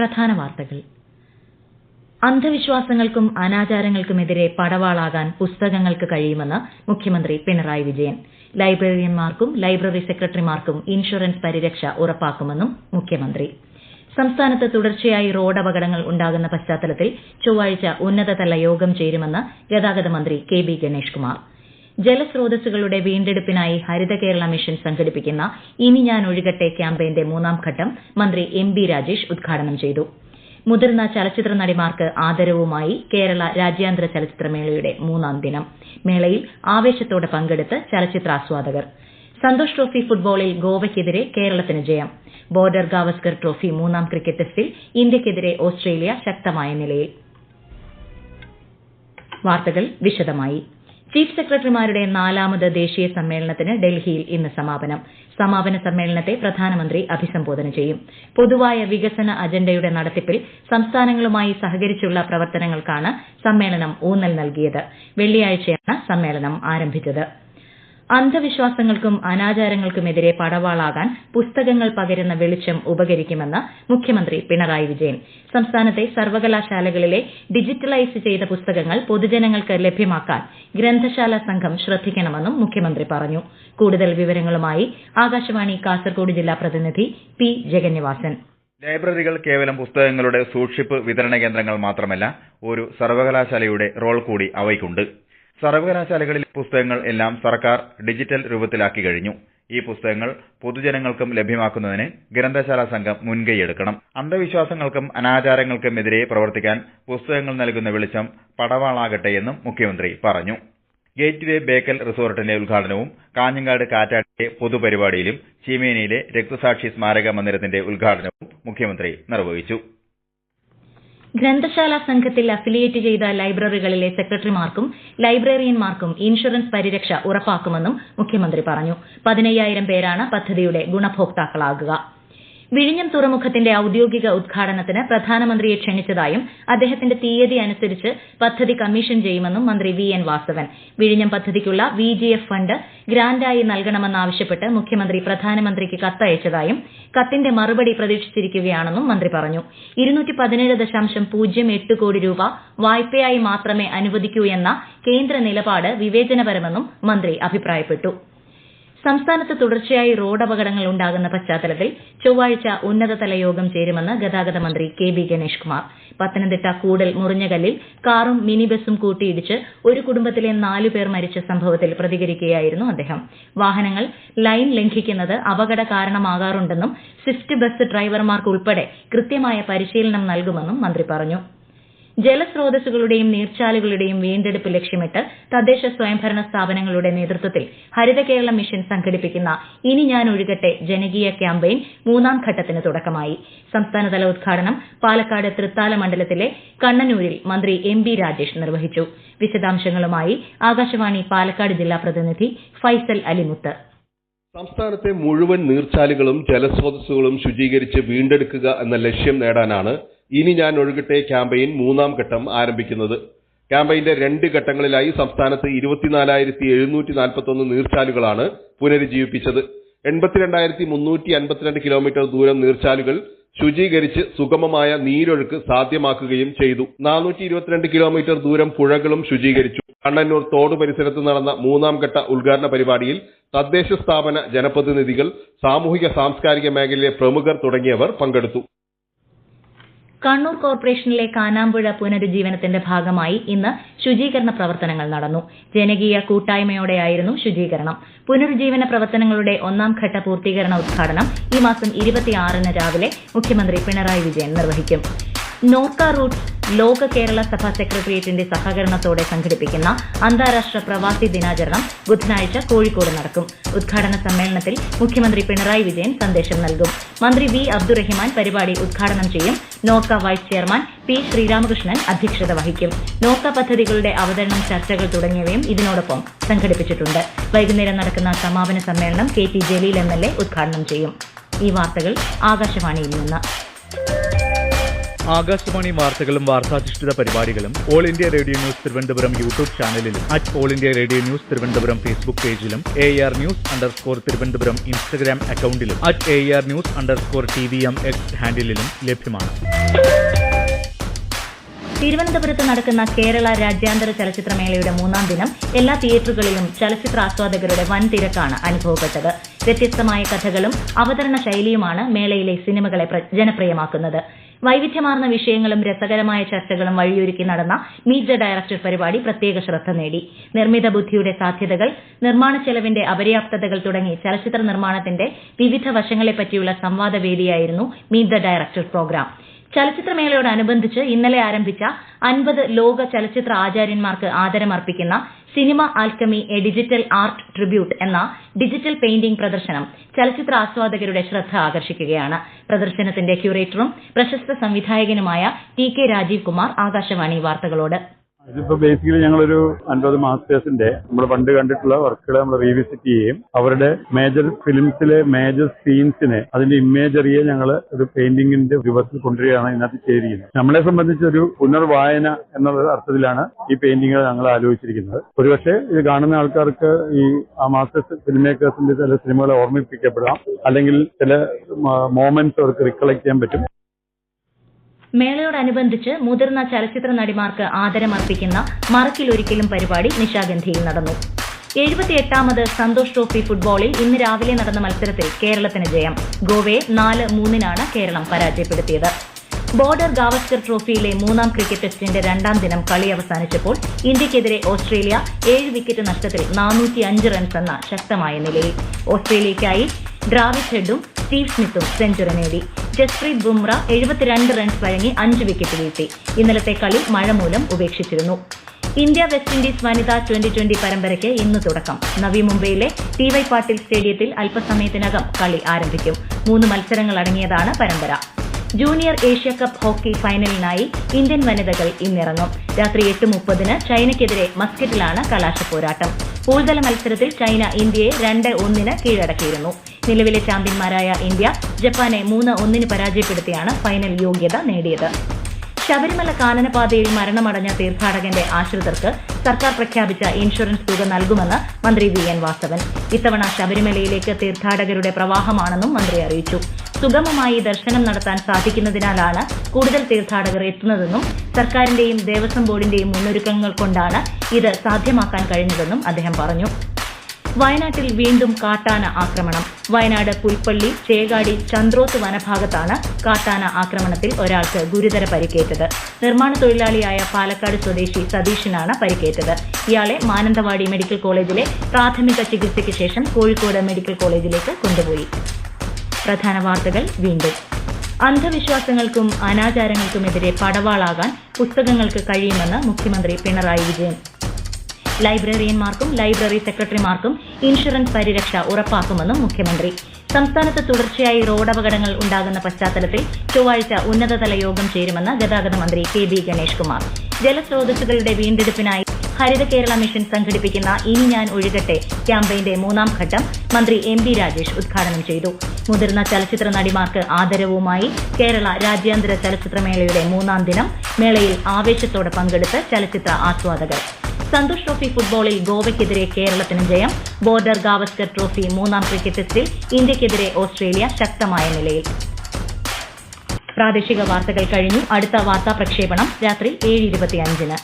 പ്രധാന വാർത്തകൾ. അന്ധവിശ്വാസങ്ങൾക്കും അനാചാരങ്ങൾക്കുമെതിരെ പടവാളാകാൻ പുസ്തകങ്ങൾക്ക് കഴിയുമെന്ന് മുഖ്യമന്ത്രി പിണറായി വിജയൻ. ലൈബ്രറിയന്മാർക്കും ലൈബ്രറി സെക്രട്ടറിമാർക്കും ഇൻഷുറൻസ് പരിരക്ഷ ഉറപ്പാക്കുമെന്നും മുഖ്യമന്ത്രി. സംസ്ഥാനത്ത് തുടർച്ചയായി റോഡ് അപകടങ്ങൾ ഉണ്ടാകുന്ന പശ്ചാത്തലത്തിൽ ചൊവ്വാഴ്ച ഉന്നതതല യോഗം ചേരുമെന്ന് ഗതാഗത മന്ത്രി കെ ബി ഗണേഷ് കുമാർ ജലസ്രോതസ്സുകളുടെ വീണ്ടെടുപ്പിനായി ഹരിത കേരള മിഷൻ സംഘടിപ്പിക്കുന്ന ഇനി ഞാൻ ഒഴുകട്ടെ ക്യാമ്പയിന്റെ മൂന്നാം ഘട്ടം മന്ത്രി എം ബി രാജേഷ് ഉദ്ഘാടനം ചെയ്തു. മുതിർന്ന ചലച്ചിത്ര നടിമാർക്ക് ആദരവുമായി കേരള രാജ്യാന്തര ചലച്ചിത്രമേളയുടെ മൂന്നാം ദിനം. മേളയിൽ ആവേശത്തോടെ പങ്കെടുത്ത് ചലച്ചിത്രാസ്വാദകർ. സന്തോഷ് ട്രോഫി ഫുട്ബോളിൽ ഗോവയ്ക്കെതിരെ കേരളത്തിന് ജയം. ബോർഡർ ഗാവസ്കർ ട്രോഫി മൂന്നാം ക്രിക്കറ്റ് ടെസ്റ്റിൽ ഇന്ത്യയ്ക്കെതിരെ ഓസ്ട്രേലിയ ശക്തമായ നിലയിൽ. വാർത്തകൾ വിശദമായി. ചീഫ് സെക്രട്ടറിമാരുടെ നാലാമത് ദേശീയ സമ്മേളനത്തിന് ഡൽഹിയിൽ ഇന്ന് സമാപനം. സമാപന സമ്മേളനത്തെ പ്രധാനമന്ത്രി അഭിസംബോധന ചെയ്യും. പൊതുവായ വികസന അജണ്ടയുടെ നടത്തിപ്പിൽ സംസ്ഥാനങ്ങളുമായി സഹകരിച്ചുള്ള പ്രവർത്തനങ്ങൾക്കാണ് സമ്മേളനം ഊന്നൽ നൽകിയത്. വെള്ളിയാഴ്ചയാണ് സമ്മേളനം ആരംഭിച്ചത്. അന്ധവിശ്വാസങ്ങൾക്കും അനാചാരങ്ങൾക്കുമെതിരെ പടവാളാകാൻ പുസ്തകങ്ങൾ പകരുന്ന വെളിച്ചം ഉപകരിക്കുമെന്ന് മുഖ്യമന്ത്രി പിണറായി വിജയൻ. സംസ്ഥാനത്തെ സർവകലാശാലകളിലെ ഡിജിറ്റലൈസ് ചെയ്ത പുസ്തകങ്ങൾ പൊതുജനങ്ങൾക്ക് ലഭ്യമാക്കാൻ ഗ്രന്ഥശാല സംഘം ശ്രദ്ധിക്കണമെന്നും മുഖ്യമന്ത്രി പറഞ്ഞു. കൂടുതൽ വിവരങ്ങളുമായി ആകാശവാണി കാസർഗോഡ് ജില്ലാ പ്രതിനിധി പി ജഗന്നിവാസൻ. ലൈബ്രറികൾ കേവലം പുസ്തകങ്ങളുടെ സൂക്ഷിപ്പ് വിതരണ കേന്ദ്രങ്ങൾ മാത്രമല്ല ഒരു സർവകലാശാലയുടെ റോൾ കൂടി അവയ്ക്കുണ്ട്. സർവകലാശാലകളിലെ പുസ്തകങ്ങൾ എല്ലാം സർക്കാർ ഡിജിറ്റൽ രൂപത്തിലാക്കി കഴിഞ്ഞു. ഈ പുസ്തകങ്ങൾ പൊതുജനങ്ങൾക്കും ലഭ്യമാക്കുന്നതിന് ഗ്രന്ഥശാല സംഘം മുൻകൈയെടുക്കണം അന്ധവിശ്വാസങ്ങൾക്കും അനാചാരങ്ങൾക്കും എതിരെ പ്രവർത്തിക്കാൻ പുസ്തകങ്ങൾ നൽകുന്ന വെളിച്ചം പടവാളാകട്ടെ എന്നും മുഖ്യമന്ത്രി പറഞ്ഞു. ഗേറ്റ് വേ ബേക്കൽ റിസോർട്ടിന്റെ ഉദ്ഘാടനവും കാഞ്ഞങ്ങാട് കാറ്റാട്ടിലെ പൊതുപരിപാടിയിലും ചീമേനിയിലെ രക്തസാക്ഷി സ്മാരക മന്ദിരത്തിന്റെ ഉദ്ഘാടനവും മുഖ്യമന്ത്രി നിർവഹിച്ചു. ഗ്രന്ഥശാല സംഘത്തിൽ അഫിലിയേറ്റ് ചെയ്ത ലൈബ്രറികളിലെ സെക്രട്ടറിമാർക്കും ലൈബ്രറിയന്മാർക്കും ഇൻഷുറൻസ് പരിരക്ഷ ഉറപ്പാക്കുമെന്നും മുഖ്യമന്ത്രി പറഞ്ഞു. പതിനയ്യായിരം പേരാണ് പദ്ധതിയുടെ ഗുണഭോക്താക്കളാകുക. വിഴിഞ്ഞം തുറമുഖത്തിന്റെ ഔദ്യോഗിക ഉദ്ഘാടനത്തിന് പ്രധാനമന്ത്രിയെ ക്ഷണിച്ചതായും അദ്ദേഹത്തിന്റെ തീയതി അനുസരിച്ച് പദ്ധതി കമ്മീഷൻ ചെയ്യുമെന്നും മന്ത്രി വി എൻ വാസവൻ. വിഴിഞ്ഞം പദ്ധതിക്കുള്ള വി ജി എഫ് ഫണ്ട് ഗ്രാന്റായി നൽകണമെന്നാവശ്യപ്പെട്ട് മുഖ്യമന്ത്രി പ്രധാനമന്ത്രിക്ക് കത്തയച്ചതായും കത്തിന്റെ മറുപടി പ്രതീക്ഷിച്ചിരിക്കുകയാണെന്നും മന്ത്രി പറഞ്ഞു. കോടി രൂപ വായ്പയായി മാത്രമേ അനുവദിക്കൂ എന്ന കേന്ദ്ര നിലപാട് വിവേചനപരമെന്നും മന്ത്രി അഭിപ്രായപ്പെട്ടു. സംസ്ഥാനത്ത് തുടർച്ചയായി റോഡ് അപകടങ്ങൾ ഉണ്ടാകുന്ന പശ്ചാത്തലത്തിൽ ചൊവ്വാഴ്ച ഉന്നതതല യോഗം ചേരുമെന്ന് ഗതാഗത മന്ത്രി കെ ബി ഗണേഷ് കുമാർ. പത്തനംതിട്ട കൂടൽ മുറിഞ്ഞകല്ലിൽ കാറും മിനി ബസും കൂട്ടിയിടിച്ച് ഒരു കുടുംബത്തിലെ നാലു പേർ മരിച്ച സംഭവത്തിൽ പ്രതികരിക്കുകയായിരുന്നു അദ്ദേഹം. വാഹനങ്ങൾ ലൈൻ ലംഘിക്കുന്നത് അപകട കാരണമാകാറുണ്ടെന്നും സ്വിഫ്റ്റ് ബസ് ഡ്രൈവർമാർക്കുൾപ്പെടെ കൃത്യമായ പരിശീലനം നൽകുമെന്നും മന്ത്രി പറഞ്ഞു. ജലസ്രോതസ്സുകളുടെയും നീർച്ചാലുകളുടെയും വീണ്ടെടുപ്പ് ലക്ഷ്യമിട്ട് തദ്ദേശ സ്വയംഭരണ സ്ഥാപനങ്ങളുടെ നേതൃത്വത്തിൽ ഹരിത കേരളം മിഷൻ സംഘടിപ്പിക്കുന്ന ഇനി ഞാൻ ഒഴുകട്ടെ ജനകീയ ക്യാമ്പയിൻ മൂന്നാം ഘട്ടത്തിന് തുടക്കമായി. സംസ്ഥാനതല ഉദ്ഘാടനം പാലക്കാട് തൃത്താല മണ്ഡലത്തിലെ കണ്ണനൂരിൽ മന്ത്രി എം ബി രാജേഷ് നിർവഹിച്ചു. വിശദാംശങ്ങളുമായി ആകാശവാണി പാലക്കാട് ജില്ലാ പ്രതിനിധി ഫൈസൽ അലിമുത്ത്. സംസ്ഥാനത്തെ മുഴുവൻ നീർച്ചാലുകളും ജലസ്രോതസ്സുകളും ശുചീകരിച്ച് വീണ്ടെടുക്കുക എന്ന ലക്ഷ്യം നേടാനാണ് ഇനി ഞാൻ ഒഴുകട്ടെ ക്യാമ്പയിൻ മൂന്നാം ഘട്ടം ആരംഭിക്കുന്നത്. ക്യാമ്പയിന്റെ രണ്ട് ഘട്ടങ്ങളിലായി സംസ്ഥാനത്ത് ഇരുപത്തിനാലായിരത്തി എഴുന്നൂറ്റി നാൽപ്പത്തൊന്ന് നീർച്ചാലുകളാണ് പുനരുജ്ജീവിപ്പിച്ചത്. എൺപത്തിരണ്ടായിരത്തി മുന്നൂറ്റി അൻപത്തിരണ്ട് കിലോമീറ്റർ ദൂരം നീർച്ചാലുകൾ ശുചീകരിച്ച് സുഗമമായ നീരൊഴുക്ക് സാധ്യമാക്കുകയും ചെയ്തു. നാനൂറ്റി ഇരുപത്തിരണ്ട് കിലോമീറ്റർ ദൂരം പുഴകളും ശുചീകരിച്ചു. കണ്ണന്നൂർ തോട് പരിസരത്ത് നടന്ന മൂന്നാം ഘട്ട ഉദ്ഘാടന പരിപാടിയിൽ തദ്ദേശ സ്ഥാപന ജനപ്രതിനിധികൾ സാമൂഹിക സാംസ്കാരിക മേഖലയിലെ പ്രമുഖർ തുടങ്ങിയവർ പങ്കെടുത്തു. കണ്ണൂർ കോർപ്പറേഷനിലെ കാനാമ്പുഴ പുനരുജ്ജീവനത്തിന്റെ ഭാഗമായി ഇന്ന് ശുചീകരണ പ്രവർത്തനങ്ങൾ നടന്നു. ജനകീയ കൂട്ടായ്മയോടെയായിരുന്നു ശുചീകരണം. പുനരുജ്ജീവന പ്രവർത്തനങ്ങളുടെ ഒന്നാം ഘട്ട പൂർത്തീകരണ ഉദ്ഘാടനം ഈ മാസം ഇരുപത്തിയാറിന് രാവിലെ മുഖ്യമന്ത്രി പിണറായി വിജയൻ നിർവഹിക്കും. നോർക്ക റൂട്ട്സ് ലോക കേരള സഭ സെക്രട്ടേറിയറ്റിന്റെ സഹകരണത്തോടെ സംഘടിപ്പിക്കുന്ന അന്താരാഷ്ട്ര പ്രവാസി ദിനാചരണം ബുധനാഴ്ച കോഴിക്കോട് നടക്കും. ഉദ്ഘാടന സമ്മേളനത്തിൽ മുഖ്യമന്ത്രി പിണറായി വിജയൻ സന്ദേശം നൽകും. മന്ത്രി വി അബ്ദുറഹിമാൻ പരിപാടി ഉദ്ഘാടനം ചെയ്യും. നോക്ക വൈസ് ചെയർമാൻ പി ശ്രീരാമകൃഷ്ണൻ അധ്യക്ഷത വഹിക്കും. നോക്ക പദ്ധതികളുടെ അവതരണം ചർച്ചകൾ തുടങ്ങിയവയും ഇതിനോടൊപ്പം സംഘടിപ്പിച്ചിട്ടുണ്ട്. വൈകുന്നേരം നടക്കുന്ന സമാപന സമ്മേളനം K T Jaleel M L A ഉദ്ഘാടനം ചെയ്യും. ഈ വാർത്തകൾ ആകാശവാണിയിൽ നിന്ന്. ആകാശവാണി വാർത്തകളും വാർത്താധിഷ്ഠിത പരിപാടികളും All India Radio news Thiruvananthapuram YouTube ചാനലിലും at All India Radio news Thiruvananthapuram Facebook പേജിലും A R news underscore Thiruvananthapuram Instagram അക്കൌണ്ടിലും at A R news underscore T V M X ഹാൻഡിലും ലഭ്യമാണ്. തിരുവനന്തപുരത്ത് നടക്കുന്ന കേരള രാജ്യാന്തര ചലച്ചിത്രമേളയുടെ മൂന്നാം ദിനം എല്ലാ തിയേറ്ററുകളിലും ചലച്ചിത്ര ആസ്വാദകരുടെ വൻ തിരക്കാണ് അനുഭവപ്പെട്ടത്. വ്യത്യസ്തമായ കഥകളും അവതരണ ശൈലിയുമാണ് മേളയിലെ സിനിമകളെ പ്ര- ജനപ്രിയമാക്കുന്നത്. വൈവിധ്യമാർന്ന വിഷയങ്ങളും രസകരമായ ചർച്ചകളും വഴിയൊരുക്കി നടന്ന മീറ്റ് ദ ഡയറക്ടർ പരിപാടി പ്രത്യേക ശ്രദ്ധ നേടി. നിർമ്മിത ബുദ്ധിയുടെ സാധ്യതകൾ നിർമ്മാണ ചെലവിന്റെ അപര്യാപ്തതകൾ തുടങ്ങി ചലച്ചിത്ര നിർമ്മാണത്തിന്റെ വിവിധ വശങ്ങളെപ്പറ്റിയുള്ള സംവാദവേദിയായിരുന്നു മീറ്റ് ദ ഡയറക്ടർ പ്രോഗ്രാം. ചലച്ചിത്രമേളയോടനുബന്ധിച്ച് ഇന്നലെ ആരംഭിച്ച അൻപത് ലോക ചലച്ചിത്ര ആചാര്യന്മാർക്ക് ആദരമർപ്പിക്കുന്ന cinema alchemy a digital art tribute എന്ന ഡിജിറ്റൽ പെയിന്റിംഗ് പ്രദർശനം ചലച്ചിത്ര ആസ്വാദകരുടെ ശ്രദ്ധ ആകർഷിക്കുകയാണ്. പ്രദർശനത്തിന്റെ ക്യൂറേറ്ററും പ്രശസ്ത സംവിധായകനുമായ ടി കെ രാജീവ് കുമാർ ആകാശവാണി വാർത്തകളോട്. ഇതിപ്പോ ബേസിക്കലി ഞങ്ങളൊരു അൻപത് മാസ്റ്റേഴ്സിന്റെ നമ്മൾ പണ്ട് കണ്ടിട്ടുള്ള വർക്കുകൾ നമ്മൾ റീവിസിറ്റ് ചെയ്യുകയും അവരുടെ മേജർ ഫിലിംസിലെ മേജർ സീൻസിനെ അതിന്റെ ഇമേജറിയെ ഞങ്ങൾ ഒരു പെയിന്റിങ്ങിന്റെ രൂപത്തിൽ കൊണ്ടുവരികയാണ് ഇതിനകത്ത് ചെയ്തിരിക്കുന്നത്. നമ്മളെ സംബന്ധിച്ച് ഒരു പുനർവായന എന്നുള്ള അർത്ഥത്തിലാണ് ഈ പെയിന്റിങ്ങുകൾ ഞങ്ങൾ ആലോചിച്ചിരിക്കുന്നത്. ഒരുപക്ഷെ ഇത് കാണുന്ന ആൾക്കാർക്ക് ഈ ആ മാസ്റ്റേഴ്സ് ഫിലിം മേക്കേഴ്സിന്റെ ചില സിനിമകളെ ഓർമ്മിപ്പിക്കപ്പെടാം. അല്ലെങ്കിൽ ചില മോമെന്റ്സ് അവർക്ക് റിക്കളക്ട് ചെയ്യാൻ പറ്റും. മേളയോടനുബന്ധിച്ച് മുതിർന്ന ചലച്ചിത്ര നടിമാർക്ക് ആദരമർപ്പിക്കുന്ന മറക്കിലൊരിക്കലും പരിപാടി നിശാഗന്ധിയിൽ നടന്നു. എഴുപത്തിയെട്ടാമത് സന്തോഷ് ട്രോഫി ഫുട്ബോളിൽ ഇന്ന് രാവിലെ നടന്ന മത്സരത്തിൽ കേരളത്തിന് ജയം. ഗോവയെ നാല് മൂന്നിനാണ് കേരളം പരാജയപ്പെടുത്തിയത്. ബോർഡർ ഗാവസ്കർ ട്രോഫിയിലെ മൂന്നാം ക്രിക്കറ്റ് ടെസ്റ്റിന്റെ രണ്ടാം ദിനം കളി അവസാനിച്ചപ്പോൾ ഇന്ത്യയ്ക്കെതിരെ ഓസ്ട്രേലിയ ഏഴ് വിക്കറ്റ് നഷ്ടത്തിൽ നാനൂറ്റിയഞ്ച് റൺസ് എന്ന ശക്തമായ നിലയിൽ. ഓസ്ട്രേലിയയ്ക്കായി ഡ്രാവിഡ് ഹെഡും സ്റ്റീവ് സ്മിത്തും സെഞ്ചുറി നേടി. ജസ്പ്രീത് ബുംറ എഴുപത്തിരണ്ട് റൺസ് വഴങ്ങി അഞ്ച് വിക്കറ്റ് വീഴ്ത്തി. ഇന്നലത്തെ കളി മഴ മൂലം ഉപേക്ഷിച്ചിരുന്നു. ഇന്ത്യ വെസ്റ്റ് ഇൻഡീസ് വനിതാ ട്വന്റി ട്വന്റി പരമ്പരയ്ക്ക് ഇന്ന് തുടക്കം. നവി മുംബൈയിലെ ടി വൈ പാട്ടീൽ സ്റ്റേഡിയത്തിൽ അല്പസമയത്തിനകം കളി ആരംഭിക്കും. മൂന്ന് മത്സരങ്ങൾ അടങ്ങിയതാണ് പരമ്പര. ജൂനിയർ ഏഷ്യ കപ്പ് ഹോക്കി ഫൈനലിനായി ഇന്ത്യൻ വനിതകൾ ഇന്നിറങ്ങും. രാത്രി എട്ട് മുപ്പതിന് ചൈനയ്ക്കെതിരെ മസ്കറ്റിലാണ് കലാശപ്പോരാട്ടം. പൂൾതല മത്സരത്തിൽ ചൈന ഇന്ത്യയെ രണ്ട് ഒന്നിന് കീഴടക്കിയിരുന്നു. നിലവിലെ ചാമ്പ്യന്മാരായ ഇന്ത്യ ജപ്പാനെ മൂന്ന് ഒന്നിന് പരാജയപ്പെടുത്തിയാണ് ഫൈനൽ യോഗ്യത നേടിയത്. ശബരിമല കാനനപാതയിൽ മരണമടഞ്ഞ തീർത്ഥാടകന്റെ ആശ്രിതർക്ക് സർക്കാർ പ്രഖ്യാപിച്ച ഇൻഷുറൻസ് തുക നൽകുമെന്ന് മന്ത്രി വി എൻ വാസവൻ. ഇത്തവണ ശബരിമലയിലേക്ക് തീർത്ഥാടകരുടെ പ്രവാഹമാണെന്നും മന്ത്രി അറിയിച്ചു. സുഗമമായി ദർശനം നടത്താൻ സാധിക്കുന്നതിനാലാണ് കൂടുതൽ തീർത്ഥാടകർ എത്തുന്നതെന്നും സർക്കാരിന്റെയും ദേവസ്വം ബോർഡിന്റെയും മുന്നൊരുക്കങ്ങൾ കൊണ്ടാണ് ഇത് സാധ്യമാക്കാൻ കഴിഞ്ഞതെന്നും അദ്ദേഹം പറഞ്ഞു. വയനാട്ടിൽ വീണ്ടും കാട്ടാന ആക്രമണം. വയനാട് പുൽപ്പള്ളി ചേകാടി ചന്ദ്രോത്ത് വനഭാഗത്താണ് കാട്ടാന ആക്രമണത്തിൽ ഒരാൾക്ക് ഗുരുതര പരിക്കേറ്റത്. നിർമ്മാണ തൊഴിലാളിയായ പാലക്കാട് സ്വദേശി സതീഷിനാണ് പരിക്കേറ്റത്. ഇയാളെ മാനന്തവാടി മെഡിക്കൽ കോളേജിലെ പ്രാഥമിക ചികിത്സയ്ക്ക് ശേഷം കോഴിക്കോട് മെഡിക്കൽ കോളേജിലേക്ക് കൊണ്ടുപോയി. പ്രധാന വാർത്തകൾ വീണ്ടും. അന്ധവിശ്വാസങ്ങൾക്കും അനാചാരങ്ങൾക്കുമെതിരെ പടവാളാകാൻ പുസ്തകങ്ങൾക്ക് കഴിയുമെന്ന് മുഖ്യമന്ത്രി പിണറായി വിജയൻ. ലൈബ്രറിയന്മാർക്കും ലൈബ്രറി സെക്രട്ടറിമാർക്കും ഇൻഷുറൻസ് പരിരക്ഷ ഉറപ്പാക്കുമെന്നും മുഖ്യമന്ത്രി. സംസ്ഥാനത്ത് തുടർച്ചയായി റോഡപകടങ്ങൾ ഉണ്ടാകുന്ന പശ്ചാത്തലത്തിൽ ചൊവ്വാഴ്ച ഉന്നതതല യോഗം ചേരുമെന്ന് ഗതാഗത മന്ത്രി കെ ബി ഗണേഷ് കുമാർ ജലസ്രോതസ്സുകളുടെ വീണ്ടെടുപ്പിനായി ഹരിത കേരള മിഷൻ സംഘടിപ്പിക്കുന്ന ഇനി ഞാൻ ഒഴുകട്ടെ ക്യാമ്പയിന്റെ മൂന്നാം ഘട്ടം മന്ത്രി എം ബി രാജേഷ് ഉദ്ഘാടനം ചെയ്തു. മുതിർന്ന ചലച്ചിത്ര നടിമാർക്ക് ആദരവുമായി കേരള രാജ്യാന്തര ചലച്ചിത്രമേളയുടെ മൂന്നാം ദിനം മേളയിൽ ആവേശത്തോടെ പങ്കെടുത്ത് ചലച്ചിത്ര ആസ്വാദകർ. സന്തോഷ് ട്രോഫി ഫുട്ബോളിൽ ഗോവയ്ക്കെതിരെ കേരളത്തിന് ജയം ബോർഡർ ഗാവസ്കർ ട്രോഫി മൂന്നാം ക്രിക്കറ്റ് ടെസ്റ്റിൽ ഇന്ത്യക്കെതിരെ ഓസ്ട്രേലിയ ശക്തമായ നിലയിൽ. പ്രാദേശിക വാർത്തകൾ കഴിഞ്ഞു. അടുത്ത വാർത്താ പ്രക്ഷേപണം രാത്രി ഏഴ് ഇരുപത്തിയഞ്ചിന്.